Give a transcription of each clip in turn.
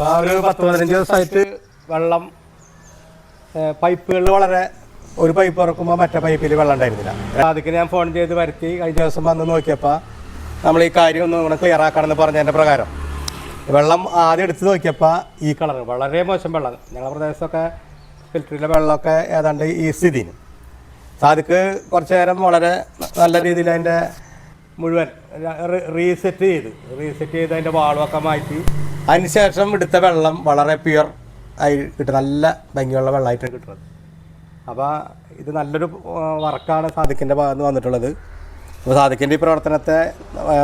ഇപ്പൊ ആ ഒരു പത്ത് പതിനഞ്ച് ദിവസമായിട്ട് വെള്ളം പൈപ്പുകളിൽ വളരെ ഒരു പൈപ്പ് ഇറക്കുമ്പോൾ മറ്റേ പൈപ്പിൽ വെള്ളം ഉണ്ടായിരുന്നില്ല. അതൊക്കെ ഞാൻ ഫോൺ ചെയ്ത് വരുത്തി. കഴിഞ്ഞ ദിവസം വന്ന് നോക്കിയപ്പോൾ നമ്മൾ ഈ കാര്യം ഒന്ന് കൂടെ ക്ലിയർ ആക്കണമെന്ന് പറഞ്ഞതിന്റെ പ്രകാരം വെള്ളം ആദ്യം എടുത്ത് നോക്കിയപ്പോൾ ഈ കളർ വളരെ മോശം വെള്ളം. ഞങ്ങളുടെ പ്രദേശത്തൊക്കെ ഫിൽറ്ററിലെ വെള്ളമൊക്കെ ഏതാണ്ട് ഈ സ്ഥിതിന് സാധിക്ക് കുറച്ച് നേരം വളരെ നല്ല രീതിയിൽ അതിന്റെ മുഴുവൻ. റീസെറ്റ് ചെയ്ത്. റീസെറ്റ് ചെയ്ത് അതിന്റെ വാളുമൊക്കെ മാറ്റി. അതിനുശേഷം എടുത്ത വെള്ളം വളരെ പ്യുർ ആയി കിട്ടും. നല്ല ഭംഗിയുള്ള വെള്ളമായിട്ടാണ് കിട്ടുന്നത്. അപ്പോൾ ഇത് നല്ലൊരു വർക്കാണ് സാധിക്കിന്റെ ഭാഗത്ത് വന്നിട്ടുള്ളത്. അപ്പോൾ സാധിക്കിന്റെ ഈ പ്രവർത്തനത്തെ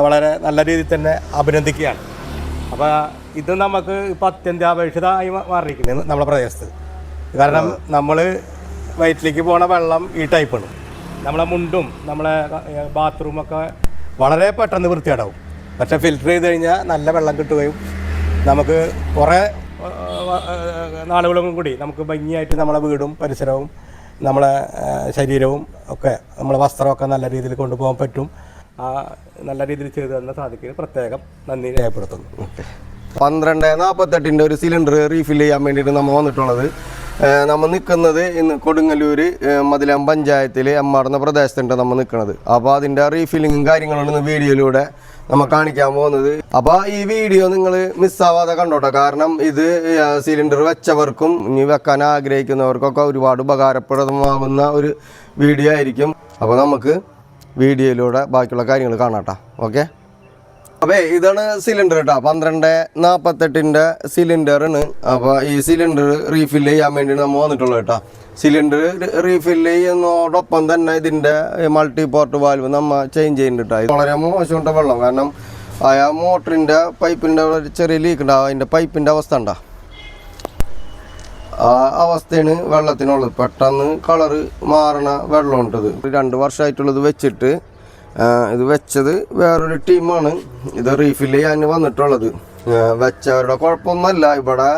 വളരെ നല്ല രീതിയിൽ തന്നെ അഭിനന്ദിക്കുകയാണ്. അപ്പോൾ ഇത് നമുക്ക് ഇപ്പോൾ അത്യന്താപേക്ഷിതമായി മാറിയിരിക്കുന്നത് നമ്മുടെ പ്രദേശത്ത്. കാരണം നമ്മൾ വയറ്റിലേക്ക് പോണ വെള്ളം ഈ ടൈപ്പാണ് നമ്മളെ മുണ്ടും നമ്മളെ ബാത്റൂമൊക്കെ വളരെ പെട്ടെന്ന് വൃത്തിയാടാവും പക്ഷേ ഫിൽറ്റർ ചെയ്ത് കഴിഞ്ഞാൽ നല്ല വെള്ളം കിട്ടുകയും നമുക്ക് കുറേ നാളുകളും കൂടി നമുക്ക് ഭംഗിയായിട്ട് നമ്മളെ വീടും പരിസരവും നമ്മളെ ശരീരവും ഒക്കെ നമ്മളെ വസ്ത്രമൊക്കെ നല്ല രീതിയിൽ കൊണ്ടുപോകാൻ പറ്റും. ആ നല്ല രീതിയിൽ ചെയ്തു തന്ന സാധിക്കും. പ്രത്യേകം നന്ദി രേഖപ്പെടുത്തുന്നു. പന്ത്രണ്ട് നാൽപ്പത്തെട്ടിന്റെ ഒരു സിലിണ്ടർ റീഫിൽ ചെയ്യാൻ വേണ്ടിയിട്ട് നമ്മൾ വന്നിട്ടുള്ളത്. നമ്മൾ നിൽക്കുന്നത് ഇന്ന് കൊടുങ്ങല്ലൂർ മതിലം പഞ്ചായത്തിൽ എമ്മാടുന്ന പ്രദേശത്തുണ്ട് നമ്മൾ നിൽക്കുന്നത് അപ്പോൾ അതിന്റെ റീഫില്ലിങ്ങും കാര്യങ്ങളാണ് ഇന്ന് വീഡിയോയിലൂടെ നമ്മൾ കാണിക്കാൻ പോകുന്നത്. അപ്പോൾ ഈ വീഡിയോ നിങ്ങൾ മിസ്സാവാതെ കണ്ടോട്ടെ? കാരണം ഇത് സിലിണ്ടർ വെച്ചവർക്കും ഇനി വെക്കാൻ ആഗ്രഹിക്കുന്നവർക്കൊക്കെ ഒരുപാട് ഉപകാരപ്രദമാകുന്ന ഒരു വീഡിയോ ആയിരിക്കും. അപ്പോൾ നമുക്ക് വീഡിയോയിലൂടെ ബാക്കിയുള്ള കാര്യങ്ങൾ കാണാട്ടോ. ഓക്കെ? അപ്പേ ഇതാണ് സിലിണ്ടർ കേട്ടോ പന്ത്രണ്ട് സിലിണ്ടർ ആണ്. അപ്പോൾ ഈ സിലിണ്ടർ റീഫിൽ ചെയ്യാൻ വേണ്ടി നമ്മൾ വന്നിട്ടുള്ളത് കേട്ടോ സിലിണ്ടർ റീഫിൽ ചെയ്യുന്നതോടൊപ്പം തന്നെ ഇതിന്റെ മൾട്ടി പോർട്ട് വാൽവ് നമ്മൾ ചേഞ്ച് ചെയ്യുന്നുണ്ട് വളരെ മോശമുണ്ട് വെള്ളം. കാരണം ആ മോട്ടറിന്റെ പൈപ്പിന്റെ ചെറിയ ലീക്ക് ഉണ്ടാവും അതിന്റെ പൈപ്പിന്റെ അവസ്ഥ ഉണ്ടോ ആ അവസ്ഥയാണ് വെള്ളത്തിനുള്ളത്. പെട്ടെന്ന് കളറ് മാറണ വെള്ളം ഉണ്ടത് രണ്ട് വർഷമായിട്ടുള്ളത് വെച്ചിട്ട് ഇത് വെച്ചത് വേറൊരു ടീമാണ്. ഇത് റീഫിൽ ചെയ്യാൻ വന്നിട്ടുള്ളത്. വെച്ചവരുടെ കുഴപ്പമൊന്നുമല്ല. ഇവിടെ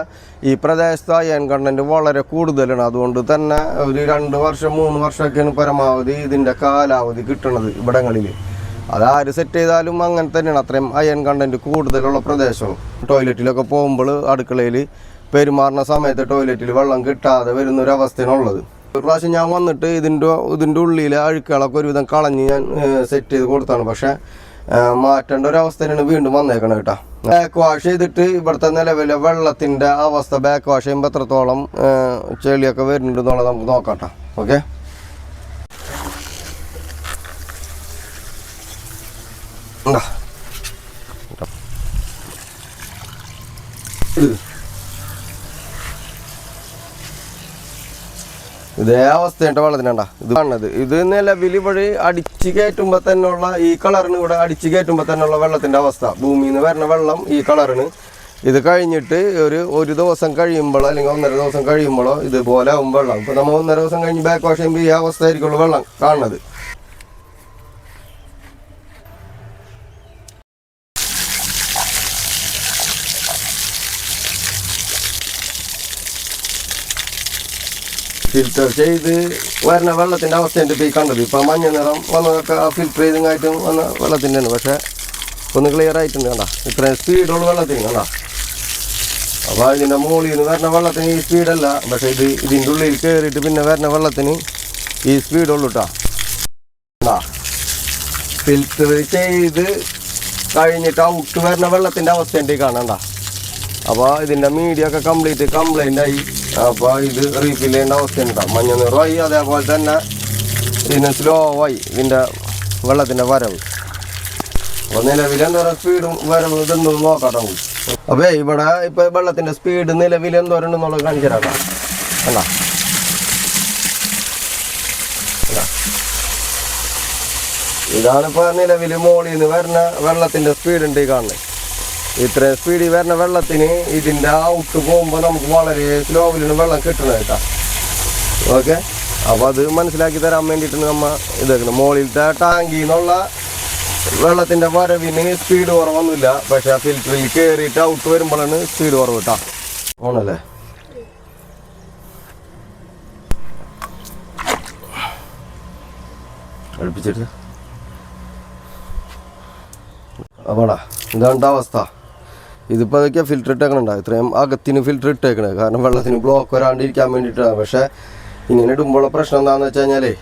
ഈ പ്രദേശത്ത് അയൺ കണ്ടന്റ് വളരെ കൂടുതലാണ്. അതുകൊണ്ട് തന്നെ ഒരു രണ്ട് വർഷം മൂന്ന് വർഷമൊക്കെയാണ് പരമാവധി ഇതിന്റെ കാലാവധി കിട്ടണത് ഇവിടങ്ങളിൽ അത് ആര് സെറ്റ് ചെയ്താലും അങ്ങനെ തന്നെയാണ്. അത്രയും അയൺ കണ്ടന്റ് കൂടുതലുള്ള പ്രദേശം. ടോയ്ലറ്റിലൊക്കെ പോകുമ്പോൾ അടുക്കളയിൽ പെരുമാറുന്ന സമയത്ത് ടോയ്ലറ്റിൽ വെള്ളം കിട്ടാതെ വരുന്ന ഒരു പ്രാവശ്യം ഞാൻ വന്നിട്ട് ഇതിന്റെ ഇതിന്റെ ഉള്ളിലെ അഴുക്കുകളൊക്കെ ഒരുവിധം കളഞ്ഞ് ഞാൻ സെറ്റ് ചെയ്ത് കൊടുത്താണ്. പക്ഷേ മാറ്റേണ്ട ഒരു അവസ്ഥയാണ് വീണ്ടും വന്നേക്കണം കേട്ടോ. ബാക്ക് വാഷ് ചെയ്തിട്ട് ഇവിടുത്തെ നിലവിലെ വെള്ളത്തിന്റെ അവസ്ഥ ബാക്ക് വാഷ് ചെയ്യുമ്പോൾ എത്രത്തോളം ചെളിയൊക്കെ വരുന്നുണ്ടെന്നുള്ളത് നമുക്ക് നോക്കാം കേട്ടോ. ഓക്കെ ഇതേ അവസ്ഥയുണ്ട് വെള്ളത്തിനണ്ട? ഇത് കാണുന്നത് ഇത് നിലവിൽ ഇവിടെ അടിച്ച് കയറ്റുമ്പോൾ തന്നെയുള്ള ഈ കളറിന് ഇവിടെ അടിച്ച് കയറ്റുമ്പോൾ തന്നെയുള്ള വെള്ളത്തിന്റെ അവസ്ഥ. ഭൂമിയിൽ നിന്ന് വരുന്ന വെള്ളം ഈ കളറിന് ഇത് കഴിഞ്ഞിട്ട് ഒരു ഒരു ദിവസം കഴിയുമ്പോഴോ അല്ലെങ്കിൽ ഒന്നര ദിവസം കഴിയുമ്പോഴോ ഇതുപോലെ ആവും വെള്ളം. ഇപ്പൊ നമ്മൾ ഒന്നര ദിവസം കഴിഞ്ഞ് ബാക്ക് വാഷ് ചെയ്യുമ്പോൾ ഈ അവസ്ഥ ആയിരിക്കുള്ളൂ വെള്ളം കാണുന്നത്. ഫിൽറ്റർ ചെയ്ത് വരുന്ന വെള്ളത്തിന്റെ അവസ്ഥയുണ്ട് ഇപ്പോൾ ഈ കണ്ടത്. ഇപ്പോൾ മഞ്ഞ നിറം വന്നതൊക്കെ ആ ഫിൽറ്റർ ചെയ്തുമായിട്ടും വന്ന വെള്ളത്തിന്റെ ആണ് പക്ഷേ ഒന്ന് ക്ലിയർ ആയിട്ടുണ്ട് കണ്ട. ഇത്രയും സ്പീഡുള്ള വെള്ളത്തിന് കണ്ട. അപ്പോൾ ഇതിന്റെ മുകളിൽ നിന്ന് വരുന്ന വെള്ളത്തിന് ഈ സ്പീഡല്ല പക്ഷേ ഇത് ഇതിന്റെ ഉള്ളിൽ കയറിയിട്ട് പിന്നെ വരുന്ന വെള്ളത്തിന് ഈ സ്പീഡുള്ളൂ കേട്ടോ ഫിൽറ്റർ ചെയ്ത് കഴിഞ്ഞിട്ട് ഔട്ട് വരുന്ന വെള്ളത്തിന്റെ അവസ്ഥയുണ്ട് ഈ കാണണ്ട അപ്പോൾ ഇതിന്റെ മീഡിയ ഒക്കെ കംപ്ലീറ്റ് കംപ്ലൈന്റ് ആയി. അപ്പോൾ ഇത് റീഫിൽ ചെയ്യേണ്ട അവസ്ഥയുണ്ടാവും മഞ്ഞ നിറമായി അതേപോലെ തന്നെ ഇതിന് സ്ലോ ആയി ഇതിന്റെ വെള്ളത്തിന്റെ വരവ്. അപ്പോൾ നിലവിൽ എന്തോരം സ്പീഡും വരവ് ഇതൊന്നും നോക്കാം അപ്പോൾ ഇവിടെ ഇപ്പൊ വെള്ളത്തിന്റെ സ്പീഡ് നിലവിൽ എന്തോരം ഉണ്ടെന്നുള്ളത് കാണിച്ചു തരാം കണ്ടാ? ഇതാണിപ്പോൾ നിലവിൽ വരുന്ന വെള്ളത്തിന്റെ സ്പീഡ് ഉണ്ട് ഈ കാണുന്നത്. ഇത്രയും സ്പീഡിൽ വരുന്ന വെള്ളത്തിന് ഇതിന്റെ ഔട്ട് പോകുമ്പോൾ നമുക്ക് വളരെ സ്ലോവിലാണ് വെള്ളം കിട്ടണം കേട്ടോ. ഓക്കെ അപ്പോൾ അത് മനസ്സിലാക്കി തരാൻ വേണ്ടിയിട്ടാണ് നമ്മൾ ഇതാക്കുന്നത് മുകളിലത്തെ ടാങ്കിൽ നിന്നുള്ള വെള്ളത്തിന്റെ വരവിന് സ്പീഡ് കുറവൊന്നുമില്ല. പക്ഷേ ആ ഫിൽറ്ററിൽ കയറിയിട്ട് ഔട്ട് വരുമ്പോഴാണ് സ്പീഡ് കുറവ് കേട്ടോ. ഓണല്ലേ അടുപ്പിച്ചിട്ട് അപ്പാടാ ഇതാണ് അവസ്ഥ. ഇതിപ്പോൾ അതൊക്കെ ഫിൽറ്റർ ഇട്ടേക്കണുണ്ടാവും ഇത്രയും അകത്തിന് ഫിൽറ്റർ ഇട്ടേക്കണേ. കാരണം വെള്ളത്തിന് ബ്ലോക്ക് വരാണ്ടിരിക്കാൻ വേണ്ടിയിട്ടാണ്. പക്ഷേ ഇങ്ങനെ ഇടുമ്പോഴുള്ള പ്രശ്നം എന്താണെന്ന് വെച്ച് കഴിഞ്ഞാലേ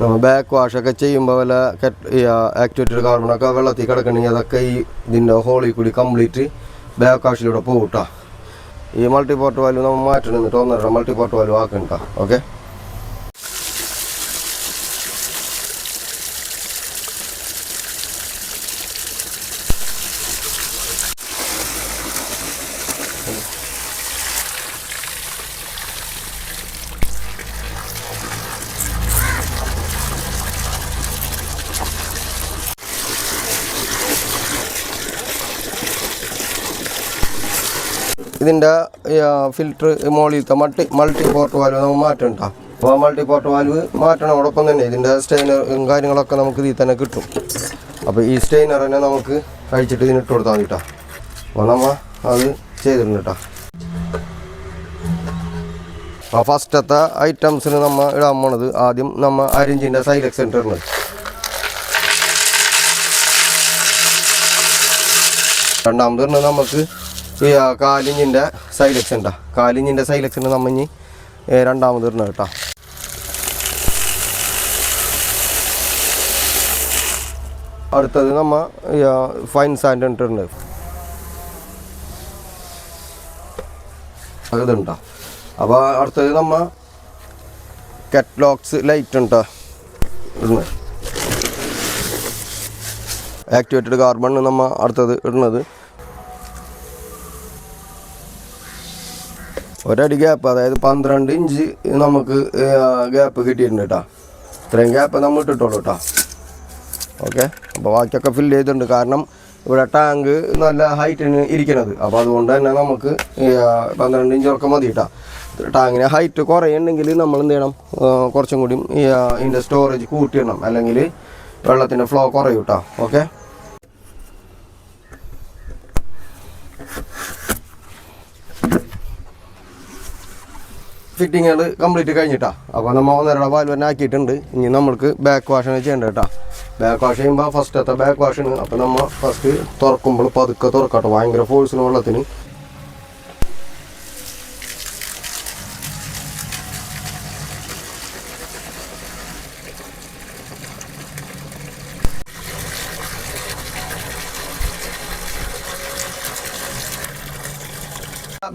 നമ്മൾ ബാക്ക് വാഷൊക്കെ ചെയ്യുമ്പോൾ വല്ല ആക്ടിവേറ്റഡ് കാർബണൊക്കെ വെള്ളത്തിൽ കിടക്കണമെങ്കിൽ അതൊക്കെ ഈ ഇതിന്റെ ഹോളിൽ കൂടി കംപ്ലീറ്റ് ബാക്ക് വാഷിലൂടെ പോകട്ടോ ഈ മൾട്ടി പോർട്ട് വാല്യൂ നമ്മൾ മാറ്റണം എന്നിട്ട് ഒന്നര മൾട്ടി പോർട്ട് വാല്യൂ ആക്കണ്ട. ഓക്കെ ഇതിന്റെ ഫിൽറ്റർ മോളിലത്തെ മൾട്ടി മൾട്ടി പോർട്ട് വാൽവ് നമുക്ക് മാറ്റണ്ട. അപ്പോൾ ആ മൾട്ടി പോർട്ട് വാൽവ് മാറ്റണോടൊപ്പം തന്നെ ഇതിന്റെ സ്റ്റെയിനറും കാര്യങ്ങളൊക്കെ നമുക്ക് ഇതിൽ തന്നെ കിട്ടും. അപ്പോൾ ഈ സ്റ്റെയിനർ തന്നെ നമുക്ക് കഴിച്ചിട്ട് ഇതിന് ഇട്ട് കൊടുത്താൽ മതി കേട്ടോ അപ്പോൾ നമ്മൾ അത് ചെയ്തിട്ടുണ്ട് കേട്ടോ അപ്പോൾ ഫസ്റ്റത്തെ ഐറ്റംസിന് നമ്മൾ ഇടാൻ പോണത് ആദ്യം നമ്മൾ അരിഞ്ചിന്റെ സൈലക്സ് സെന്ററിന് രണ്ടാമത് നമുക്ക് ഈ കാലിഞ്ഞിന്റെ സൈലക്സ് ഉണ്ടാ കാലിഞ്ഞിന്റെ സൈലക്സിന് ഇനി രണ്ടാമത് ഇടണം കേട്ടോ. അടുത്തത് നമ്മ ഫൈൻ സാൻഡ് ഇട്ടിട്ടുണ്ട്. ഇതുണ്ടോ. അപ്പോൾ അടുത്തത് നമ്മ കെറ്റ്ലോക്സ് ലൈറ്റ് ഉണ്ടോ ഇടുന്നത് ആക്ടിവേറ്റഡ് കാർബൺ നമ്മൾ അടുത്തത് ഇടുന്നത്. ഒരടി ഗ്യാപ്പ് അതായത് പന്ത്രണ്ട് ഇഞ്ച് നമുക്ക് ഗ്യാപ്പ് കിട്ടിയിട്ടുണ്ട് കേട്ടോ ഇത്രയും ഗ്യാപ്പ് നമ്മൾ ഇട്ടിട്ടുള്ളൂ കേട്ടോ ഓക്കെ? അപ്പോൾ ബാക്കിയൊക്കെ ഫില്ല് ചെയ്തിട്ടുണ്ട്. കാരണം ഇവിടെ ടാങ്ക് നല്ല ഹൈറ്റിന് ഇരിക്കണത്. അപ്പോൾ അതുകൊണ്ട് തന്നെ നമുക്ക് പന്ത്രണ്ട് ഇഞ്ച് ഉറക്കം മതി കേട്ടോ ടാങ്കിന് ഹൈറ്റ് കുറയുന്നുണ്ടെങ്കിൽ നമ്മൾ എന്ത് ചെയ്യണം? കുറച്ചും കൂടി ഇതിന്റെ സ്റ്റോറേജ് കൂട്ടിയിടണം അല്ലെങ്കിൽ വെള്ളത്തിന്റെ ഫ്ലോ കുറയും കേട്ടോ ഓക്കെ? ഫിറ്റിങ്ങുകൾ കംപ്ലീറ്റ് കഴിഞ്ഞിട്ടാ. അപ്പോൾ നമ്മൾ ഒന്നര വാൽ തന്നെ ആക്കിയിട്ടുണ്ട്. ഇനി നമ്മൾക്ക് ബാക്ക് വാഷാണ് ചെയ്യേണ്ടത് കേട്ടോ. ബാക്ക് വാഷ് ചെയ്യുമ്പോൾ ഫസ്റ്റത്തെ ബാക്ക് വാഷാണ് അപ്പോൾ നമ്മൾ ഫസ്റ്റ് തുറക്കുമ്പോൾ പതുക്കെ തുറക്കട്ടോ. ഭയങ്കര ഫോഴ്സിന് വെള്ളത്തിന്.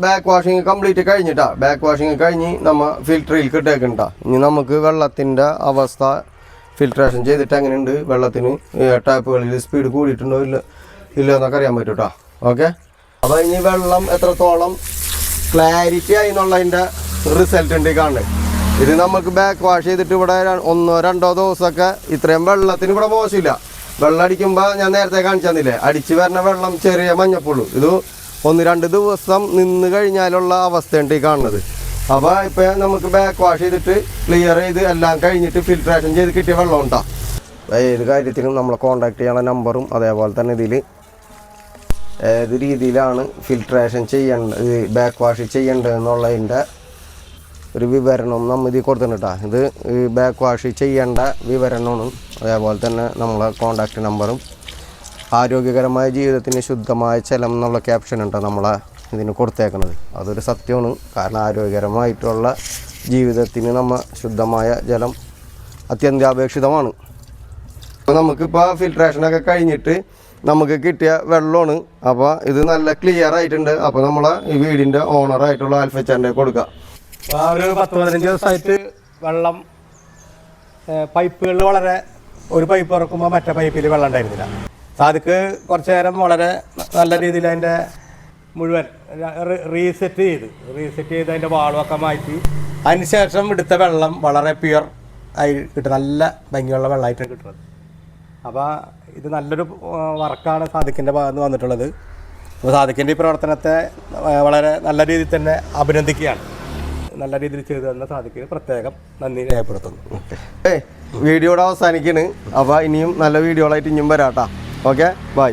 ബാക്ക് വാഷിങ് കംപ്ലീറ്റ് കഴിഞ്ഞിട്ടാ. ബാക്ക് വാഷിങ് കഴിഞ്ഞ് നമ്മ ഫിൽറ്ററിൽ കിട്ടേക്കണ്ട ഇനി നമുക്ക് വെള്ളത്തിന്റെ അവസ്ഥ ഫിൽട്രേഷൻ ചെയ്തിട്ട് എങ്ങനെയുണ്ട്? വെള്ളത്തിന് ടാപ്പുകളിൽ സ്പീഡ് കൂടിയിട്ടുണ്ടോ? ഇല്ല ഇല്ല എന്നൊക്കെ അറിയാൻ പറ്റും കേട്ടോ ഓക്കെ അപ്പോൾ ഇനി വെള്ളം എത്രത്തോളം ക്ലാരിറ്റി ആയി എന്നുള്ളതിന്റെ റിസൾട്ട് ഉണ്ട് കാണുന്നത്. ഇത് നമുക്ക് ബാക്ക് വാഷ് ചെയ്തിട്ട് ഇവിടെ ഒന്നോ രണ്ടോ ദിവസമൊക്കെ ഇത്രയും വെള്ളത്തിന് ഇവിടെ മോശമില്ല വെള്ളം അടിക്കുമ്പോൾ ഞാൻ നേരത്തെ കാണിച്ചു തന്നില്ലേ? അടിച്ച് വരുന്ന വെള്ളം ചെറിയ മഞ്ഞപ്പുള്ളൂ ഇത് ഒന്ന് രണ്ട് ദിവസം നിന്ന് കഴിഞ്ഞാലുള്ള അവസ്ഥയുണ്ട് ഈ കാണുന്നത്. അപ്പോൾ ഇപ്പോൾ നമുക്ക് ബാക്ക് വാഷ് ചെയ്തിട്ട് ക്ലിയർ ചെയ്ത് എല്ലാം കഴിഞ്ഞിട്ട് ഫിൽട്രേഷൻ ചെയ്ത് കിട്ടിയ വെള്ളം ഉണ്ടാ? ഏത് കാര്യത്തിനും നമ്മളെ കോൺടാക്ട് ചെയ്യാനുള്ള നമ്പറും അതേപോലെ തന്നെ ഇതിൽ ഏത് രീതിയിലാണ് ഫിൽട്രേഷൻ ചെയ്യേണ്ട ബാക്ക് വാഷ് ചെയ്യേണ്ടത് എന്നുള്ളതിന്റെ ഒരു വിവരണം നമ്മൾ ഇതിൽ കൊടുത്തിട്ടാ ഇത് ബാക്ക് വാഷ് ചെയ്യേണ്ട വിവരണമാണ് അതേപോലെ തന്നെ നമ്മളെ കോണ്ടാക്ട് നമ്പറും ആരോഗ്യകരമായ ജീവിതത്തിന് ശുദ്ധമായ ജലം എന്നുള്ള ക്യാപ്ഷൻ ഉണ്ട് നമ്മളെ ഇതിന് കൊടുത്തേക്കുന്നത് അതൊരു സത്യമാണ്. കാരണം ആരോഗ്യകരമായിട്ടുള്ള ജീവിതത്തിന് നമ്മൾ ശുദ്ധമായ ജലം അത്യന്താപേക്ഷിതമാണ്. അപ്പോൾ നമുക്കിപ്പോൾ ഫിൽട്രേഷനൊക്കെ കഴിഞ്ഞിട്ട് നമുക്ക് കിട്ടിയ വെള്ളമാണ്. അപ്പോൾ ഇത് നല്ല ക്ലിയർ ആയിട്ടുണ്ട്. അപ്പോൾ നമ്മളെ ഈ വീടിന്റെ ഓണറായിട്ടുള്ള ആൽഫച്ചാന്റെ കൊടുക്കുക ആ ഒരു പത്ത് പതിനഞ്ച് ദിവസമായിട്ട് വെള്ളം പൈപ്പുകളിൽ വളരെ ഒരു പൈപ്പ് ഇറക്കുമ്പോൾ മറ്റേ പൈപ്പിൽ വെള്ളം ഉണ്ടായിരുന്നില്ല. സാധിക്ക് കുറച്ച് നേരം വളരെ നല്ല രീതിയിൽ അതിന്റെ മുഴുവൻ റീസെറ്റ് ചെയ്ത് റീസെറ്റ് ചെയ്ത് അതിന്റെ വാളുമൊക്കെ മാറ്റി. അതിനുശേഷം എടുത്ത വെള്ളം വളരെ പ്യുർ ആയി കിട്ടും. നല്ല ഭംഗിയുള്ള വെള്ളമായിട്ടാണ് കിട്ടുന്നത്. അപ്പോൾ ഇത് നല്ലൊരു വർക്കാണ് സാദിക്കിന്റെ ഭാഗത്ത് വന്നിട്ടുള്ളത്. അപ്പോൾ സാദിക്കിന്റെ ഈ പ്രവർത്തനത്തെ വളരെ നല്ല രീതിയിൽ തന്നെ അഭിനന്ദിക്കുകയാണ്. നല്ല രീതിയിൽ ചെയ്തു തന്ന സാദിക്കിന് പ്രത്യേകം നന്ദി രേഖപ്പെടുത്തുന്നു. ഏ വീഡിയോയുടെ അവസാനിക്കണ്. അപ്പോൾ ഇനിയും നല്ല വീഡിയോകളായിട്ട് ഇനിയും വരാട്ടാ. Okay bye